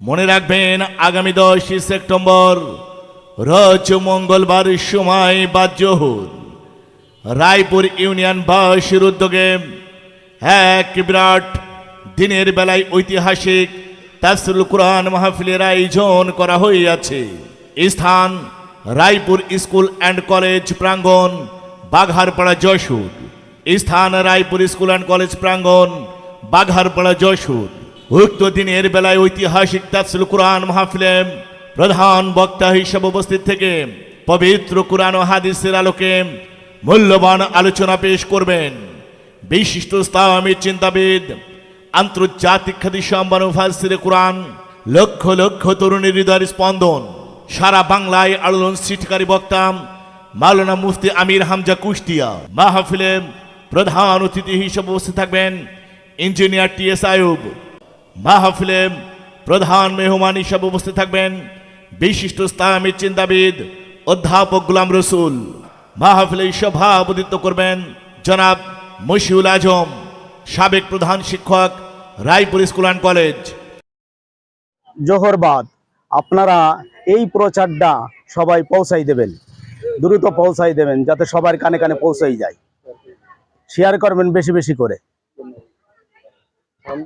মনে রাখবেন, আগামী দশই সেপ্টেম্বর, রোজ মঙ্গলবার সময় বা জহুর রায়পুর ইউনিয়ন বাসীর উদ্যোগে এক বিরাট দিনের বেলায় ঐতিহাসিক তাফসিল কোরআন মাহফিলের আয়োজন করা হইয়াছে। স্থান রায়পুর স্কুল অ্যান্ড কলেজ প্রাঙ্গণ বাঘারপাড়া যশোর। স্থান রায়পুর স্কুল অ্যান্ড কলেজ প্রাঙ্গণ বাঘারপাড়া যশোর। উক্ত দিনের বেলায় ঐতিহাসিক তাফসিল কোরআন মাহফিলে প্রধান বক্তা হিসেবে উপস্থিত থেকে পবিত্র কোরআন ও হাদিসের আলোকে মূল্যবান আলোচনা পেশ করবেন বিশিষ্ট ইসলামী চিন্তাবিদ, আন্তর্জাতিক খ্যাতি সম্মান ফাসির কোরআন, লক্ষ লক্ষ তরুণীর হৃদয়ের স্পন্দন। সারা বাংলায় আলোড়ন সৃষ্টিকারী বক্তা মাওলানা মুফতি আমির হামজা কুষ্টিয়া মাহফিলে প্রধান অতিথি হিসেবে উপস্থিত থাকবেন ইঞ্জিনিয়ার টি এস আয়ুব মাহফিলে প্রধান মেহমান হিসেবে উপস্থিত থাকবেন। বিশিষ্ট ইসলামী চিন্তাবিদ, অধ্যাপক গুলাম রসুল। মাহফিলে সভাপতিত্ব করবেন জনাব মশিউল আজম, সাবেক প্রধান শিক্ষক, রায়পুর স্কুল অ্যান্ড কলেজ। জোহরবাদ আপনারা এই প্রচারটা সবাই পৌঁছাই দেবেন। দ্রুত পৌঁছাই দেবেন, যাতে সবার কানে কানে পৌঁছাই যায়। শেয়ার করবেন বেশি বেশি করে।